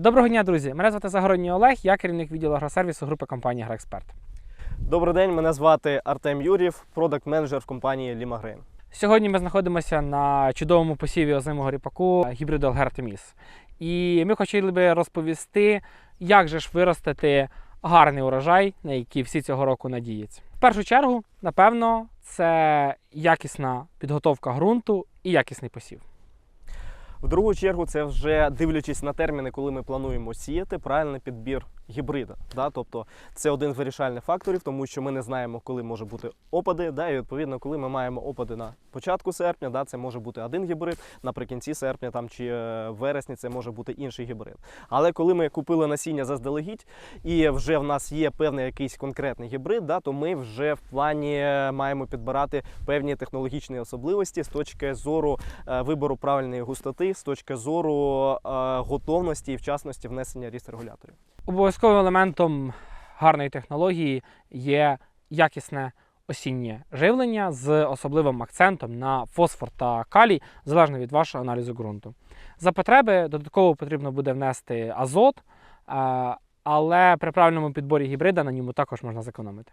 Доброго дня, друзі! Мене звати Загородній Олег, я керівник відділу агросервісу групи компанії «Агроексперт». Добрий день, мене звати Артем Юрів, продакт-менеджер в компанії Лімагрейн. Сьогодні ми знаходимося на чудовому посіві озимого ріпаку гібриду Алгертеміс. І ми хотіли би розповісти, як же ж виростити гарний урожай, на який всі цього року надіються. В першу чергу, напевно, це якісна підготовка ґрунту і якісний посів. В другу чергу, це вже дивлячись на терміни, коли ми плануємо сіяти, правильний підбір гібрида. Да? Тобто це один з вирішальних факторів, тому що ми не знаємо, коли може бути опади. Да? І відповідно, коли ми маємо опади на початку серпня, да? це може бути один гібрид, наприкінці серпня там, чи е, вересні це може бути інший гібрид. Але коли ми купили насіння заздалегідь, і вже в нас є певний якийсь конкретний гібрид, да? то ми вже в плані е, маємо підбирати певні технологічні особливості з точки зору е, вибору правильної густоти, з точки зору готовності і вчасності внесення ріст регуляторів. Обов'язковим елементом гарної технології є якісне осіннє живлення з особливим акцентом на фосфор та калій, залежно від вашого аналізу ґрунту. За потреби додатково потрібно буде внести азот, е, але при правильному підборі гібрида на ньому також можна зекономити.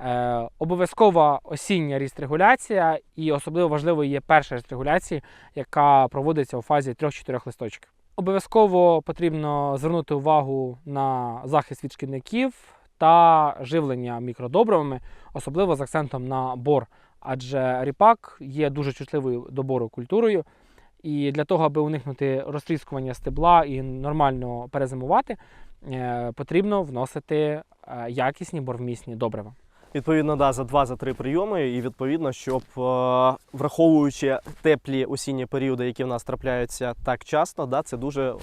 Е, Обов'язкова осіння ріст-регуляція, і особливо важливою є перша ріст-регуляція, яка проводиться у фазі 3-4 листочків. Обов'язково потрібно звернути увагу на захист від шкідників та живлення мікродобривами, особливо з акцентом на бор, адже ріпак є дуже чутливою до бору культурою. І для того, аби уникнути розтріскування стебла і нормально перезимувати, е, потрібно вносити е, якісні борвмісні добрива. Відповідно, да, за два за три прийоми, і відповідно, щоб е, враховуючи теплі осінні періоди, які в нас трапляються так часто, да, це дуже е,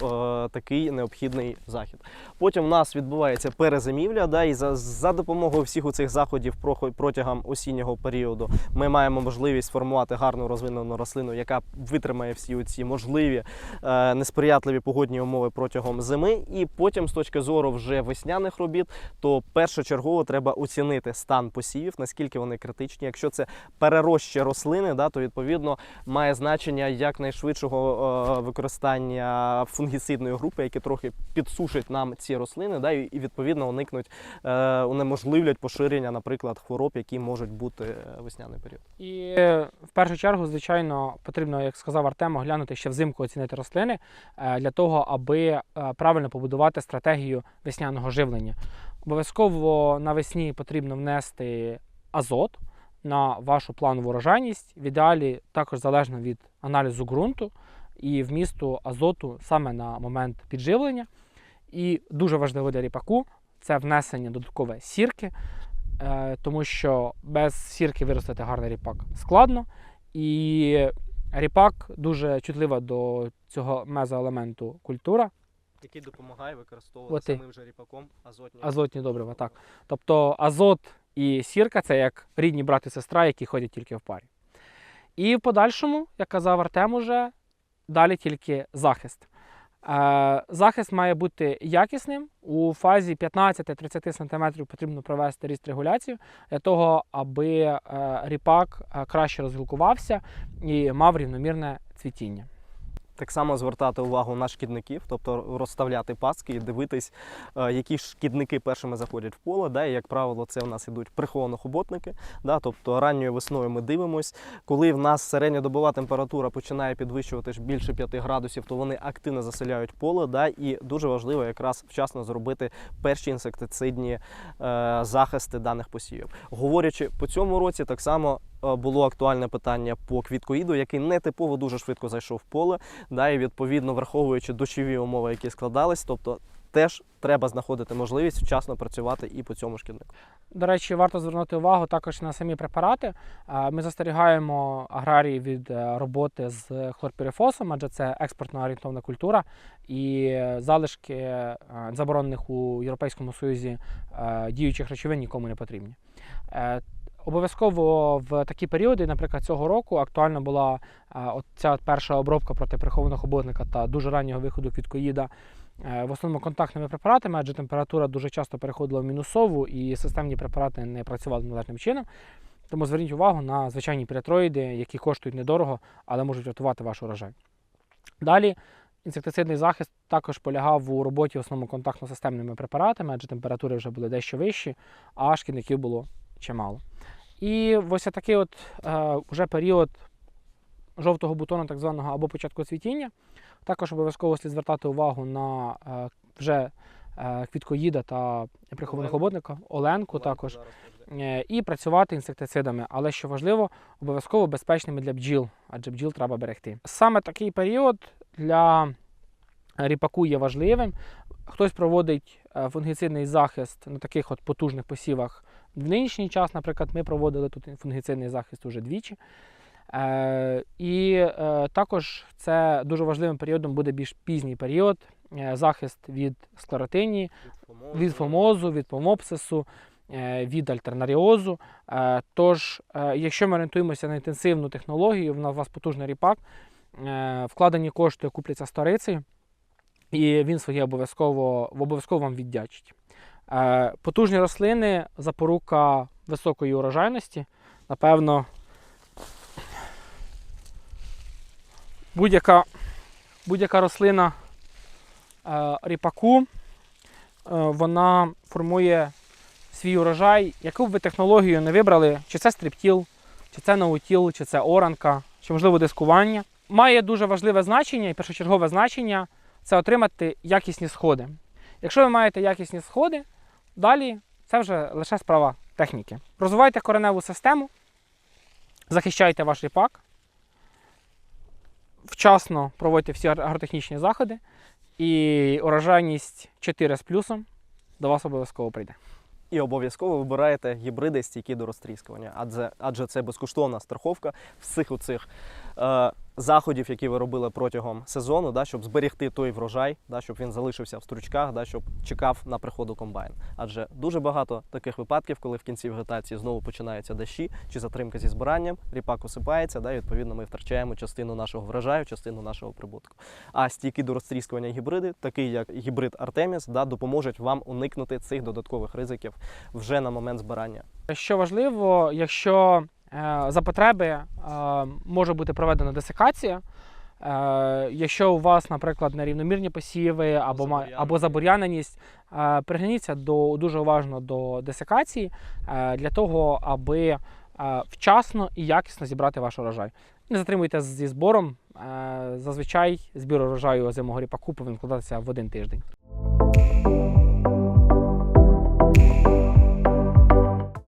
такий необхідний захід. Потім в нас відбувається перезимівля, да, і за, за допомогою всіх цих заходів протягом осіннього періоду ми маємо можливість сформувати гарну розвинену рослину, яка витримає всі ці можливі е, несприятливі погодні умови протягом зими. І потім, з точки зору вже весняних робіт, то першочергово треба оцінити стан посівів, наскільки вони критичні. Якщо це перерощі рослини, да, то відповідно має значення якнайшвидшого е, використання фунгіцидної групи, які трохи підсушать нам ці рослини, да, і відповідно уникнуть, е, унеможливлять поширення, наприклад, хвороб, які можуть бути е, весняний період. І в першу чергу, звичайно, потрібно, як сказав Артем, оглянути ще взимку оцінити рослини для того, аби правильно побудувати стратегію весняного живлення. Обов'язково навесні потрібно внести азот на вашу планову урожайність. В ідеалі також залежно від аналізу ґрунту і вмісту азоту саме на момент підживлення. І дуже важливо для ріпаку це внесення додаткове сірки, е, тому що без сірки виростити гарний ріпак складно. І ріпак дуже чутлива до цього мезоелементу культура, Який допомагає використовувати От і. самим же ріпаком азотні азотні добрива. Так. Тобто азот і сірка це як рідні брат і сестра, які ходять тільки в парі. І в подальшому, як казав Артем, уже далі тільки захист. Е, захист має бути якісним. У фазі 15-30 см потрібно провести ріст регуляцію для того, аби е, ріпак е, краще розгілкувався і мав рівномірне цвітіння. Так само звертати увагу на шкідників, тобто розставляти паски і дивитись, е, які шкідники першими заходять в поле. Да, і, як правило, це в нас ідуть прихованохоботники. Да, тобто ранньою весною ми дивимось, коли в нас середньодобова температура починає підвищувати більше 5 градусів, то вони активно заселяють поле. Да, і дуже важливо якраз вчасно зробити перші інсектицидні е, захисти даних посівів. Говорячи по цьому році, так само. Е, Було актуальне питання по квіткоїду, який не типово дуже швидко зайшов в поле да, і відповідно враховуючи дощові умови, які складались, тобто теж треба знаходити можливість вчасно працювати і по цьому шкіднику. До речі, варто звернути увагу також на самі препарати. Е, Ми застерігаємо аграрії від е, роботи з хлорпірифосом, адже це експортно орієнтовна культура, і залишки заборонених у Європейському Союзі діючих речовин нікому не потрібні. Обов'язково в такі періоди, наприклад, цього року актуальна була е, ця перша обробка проти прихованого хоботника та дуже раннього виходу квіткоїда е, в основному контактними препаратами, адже температура дуже часто переходила в мінусову і системні препарати не працювали належним чином. Тому зверніть увагу на звичайні піретроїди, які коштують недорого, але можуть рятувати ваш урожай. Далі інсектицидний захист також полягав у роботі основному контактно-системними препаратами, адже температури вже були дещо вищі, а шкідників було чимало. І ось такий от е, вже період жовтого бутону, так званого або початку цвітіння. Також обов'язково слід звертати увагу на е, вже е, квіткоїда та прихованого Оленку. оленку також. Е, і працювати інсектицидами, але що важливо, обов'язково безпечними для бджіл, адже бджіл треба берегти. Саме такий період для ріпаку є важливим. Хтось проводить е, фунгіцидний захист на таких от потужних посівах в нинішній час. Наприклад, ми проводили тут фунгіцидний захист уже двічі. Е, і е, також це дуже важливим періодом буде більш пізній період, е, захист від склеротинії, від фомозу, від помопсису, е, від альтернаріозу. Е, Тож, е, якщо ми орієнтуємося на інтенсивну технологію, в нас у вас потужний ріпак, е, вкладені кошти купляться сторицею, і він своє обов'язково, обов'язково вам віддячить. Е, Потужні рослини запорука високої урожайності. Напевно, будь-яка, будь-яка рослина е, ріпаку е, вона формує свій урожай, яку б ви технологію не вибрали, чи це стриптіл, чи це наутіл, чи це оранка, чи можливо дискування. Має дуже важливе значення і першочергове значення це отримати якісні сходи. Якщо ви маєте якісні сходи, далі це вже лише справа техніки. Розвивайте кореневу систему, захищайте ваш ріпак, вчасно проводьте всі агротехнічні заходи, і урожайність 4 з плюсом до вас обов'язково прийде. І обов'язково вибираєте гібриди стійкі до розтріскування, адже, адже це безкоштовна страховка всіх оцих е, заходів, які ви робили протягом сезону, да, щоб зберегти той врожай, да, щоб він залишився в стручках, да, щоб чекав на приходу комбайн. Адже дуже багато таких випадків, коли в кінці вегетації знову починаються дощі чи затримка зі збиранням, ріпак осипається, да, і відповідно ми втрачаємо частину нашого врожаю, частину нашого прибутку. А стійкі до розтріскування гібриди, такий як гібрид Артеміс, да, допоможуть вам уникнути цих додаткових ризиків вже на момент збирання. Що важливо, якщо за потреби е, може бути проведена десикація, е, якщо у вас, наприклад, нерівномірні посіви або, або забур'яненість, е, пригніться до, дуже уважно до десикації е, для того, аби е, вчасно і якісно зібрати ваш урожай. Не затримуйте зі збором. Е, зазвичай збір урожаю озимого ріпаку повинен вкладатися в один тиждень.